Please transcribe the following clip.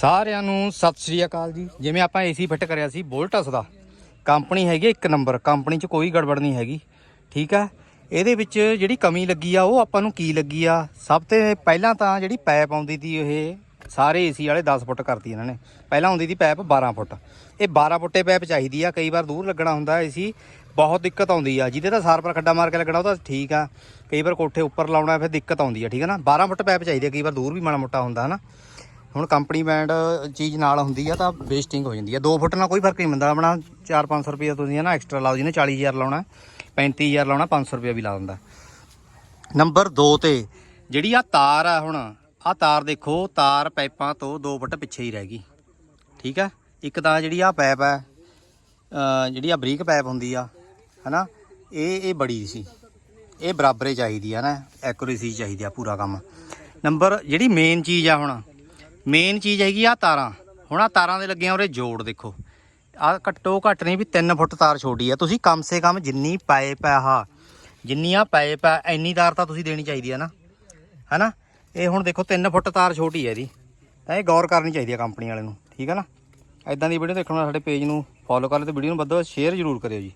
ਸਾਰਿਆਂ ਨੂੰ ਸਤਿ ਸ੍ਰੀ ਅਕਾਲ ਜੀ। ਜਿਵੇਂ ਆਪਾਂ ਏਸੀ ਫਿੱਟ ਕਰਿਆ ਸੀ ਬੋਲਟਸ ਦਾ। ਕੰਪਨੀ ਹੈਗੀ ਇੱਕ ਨੰਬਰ। ਕੰਪਨੀ 'ਚ ਕੋਈ ਗੜਬੜ ਨਹੀਂ ਹੈਗੀ। ਠੀਕ ਆ ਇਹਦੇ ਵਿੱਚ ਜਿਹੜੀ ਕਮੀ ਲੱਗੀ ਆ, ਉਹ ਆਪਾਂ ਨੂੰ ਕੀ ਲੱਗੀ ਆ? ਸਭ ਤੋਂ ਪਹਿਲਾਂ ਤਾਂ ਜਿਹੜੀ ਪਾਈਪ ਆਉਂਦੀ ਸੀ, ਇਹ ਸਾਰੇ ਏਸੀ ਵਾਲੇ 10 ਫੁੱਟ ਕਰਤੀ ਇਹਨਾਂ ਨੇ। ਪਹਿਲਾਂ ਆਉਂਦੀ ਸੀ ਪਾਈਪ 12 ਫੁੱਟ। ਇਹ 12 ਫੁੱਟੇ ਪਾਈਪ ਚਾਹੀਦੀ ਆ। ਕਈ ਵਾਰ ਦੂਰ ਲੱਗਣਾ ਹੁੰਦਾ ਏਸੀ ਬਹੁਤ ਦਿੱਕਤ ਆਉਂਦੀ ਆ। ਜਿਹਦੇ ਤਾਂ ਸਾਰ ਪਰ ਖੱਡਾ ਮਾਰ ਕੇ ਲੱਗਣਾ, ਉਹ ਤਾਂ ਠੀਕ ਆ। ਕਈ ਵਾਰ ਕੋਠੇ ਉੱਪਰ ਲਾਉਣਾ, ਫਿਰ ਦਿੱਕਤ ਆਉਂਦੀ ਆ। ਠੀਕ ਆ ਨਾ? 12 ਫੁੱਟ ਪਾਈਪ ਚਾਹੀਦੀ ਆ। ਕਈ ਵਾਰ ਦੂਰ ਵੀ ਮਾੜਾ ਮੋਟਾ ਹੁੰਦਾ, ਹਨਾ? ਹੁਣ ਕੰਪਨੀ ਬੈਂਡ ਚੀਜ਼ ਨਾਲ ਹੁੰਦੀ ਆ ਤਾਂ ਵੇਸਟਿੰਗ ਹੋ ਜਾਂਦੀ ਆ। 2 ਫੁੱਟ ਨਾਲ ਕੋਈ ਫ਼ਰਕ ਨਹੀਂ ਪੈਂਦਾ। ਆਪਣਾ 4-500 ਰੁਪਏ ਤੁਸੀਂ ਨਾ ਐਕਸਟਰਾ ਲਾਓ, ਜਿਹਨੇ 40000 ਲਾਉਣਾ 35000 ਲਾਉਣਾ 500 ਰੁਪਏ ਵੀ ਲਾ ਦਿੰਦਾ। ਨੰਬਰ 2 ਤੇ, ਜਿਹੜੀ ਆ ਤਾਰ ਆ ਹੁਣ ਆ ਤਾਰ ਦੇਖੋ, ਤਾਰ ਪਾਈਪਾਂ ਤੋਂ 2 ਫੁੱਟ ਪਿੱਛੇ ਹੀ ਰਹਿ ਗਈ। ਠੀਕ ਆ? ਇੱਕ ਤਾਂ ਜਿਹੜੀ ਆ ਪਾਈਪ ਹੈ ਜਿਹੜੀ ਆ ਬਰੀਕ ਪਾਈਪ ਹੁੰਦੀ ਆ, ਹਨਾ, ਇਹ ਇਹ ਬੜੀ ਸੀ। ਇਹ ਬਰਾਬਰੇ ਚਾਹੀਦੀ ਆ ਨਾ ਐਕੂਰੇਸੀ ਚਾਹੀਦੀ ਆ ਪੂਰਾ ਕੰਮ। ਨੰਬਰ ਜਿਹੜੀ ਮੇਨ ਚੀਜ਼ ਆ ਹੁਣ ਮੇਨ ਚੀਜ਼ ਹੈਗੀ ਆ ਤਾਰਾਂ। ਹੁਣ ਆ ਤਾਰਾਂ ਦੇ ਲੱਗੀਆਂ ਉਰੇ ਜੋੜ ਦੇਖੋ। ਆ ਘੱਟੋ ਘੱਟ ਨਹੀਂ ਵੀ 3 ਫੁੱਟ ਤਾਰ ਛੋਟੀ ਆ। ਤੁਸੀਂ ਕਮ ਸੇ ਕਮ ਜਿੰਨੀ ਪਾਈਪ ਆ ਆਹ, ਜਿੰਨੀ ਆ ਪਾਈਪ ਆ ਇੰਨੀ ਤਾਰ ਤਾਂ ਤੁਸੀਂ ਦੇਣੀ ਚਾਹੀਦੀ ਆ ਨਾ। ਹੈਨਾ? ਇਹ ਹੁਣ ਦੇਖੋ 3 ਫੁੱਟ ਤਾਰ ਛੋਟੀ ਹੈ ਇਹਦੀ। ਤਾਂ ਇਹ ਗੌਰ ਕਰਨੀ ਚਾਹੀਦੀ ਆ ਕੰਪਨੀ ਵਾਲੇ ਨੂੰ। ਠੀਕ ਹੈ ਨਾ? ਐਦਾਂ ਦੀ ਵੀਡੀਓ ਦੇਖਣ ਨਾਲ ਸਾਡੇ ਪੇਜ ਨੂੰ ਫੋਲੋ ਕਰ ਲਿਓ ਤੇ ਵੀਡੀਓ ਨੂੰ ਵੱਧ ਸ਼ੇਅਰ ਜ਼ਰੂਰ ਕਰਿਓ ਜੀ।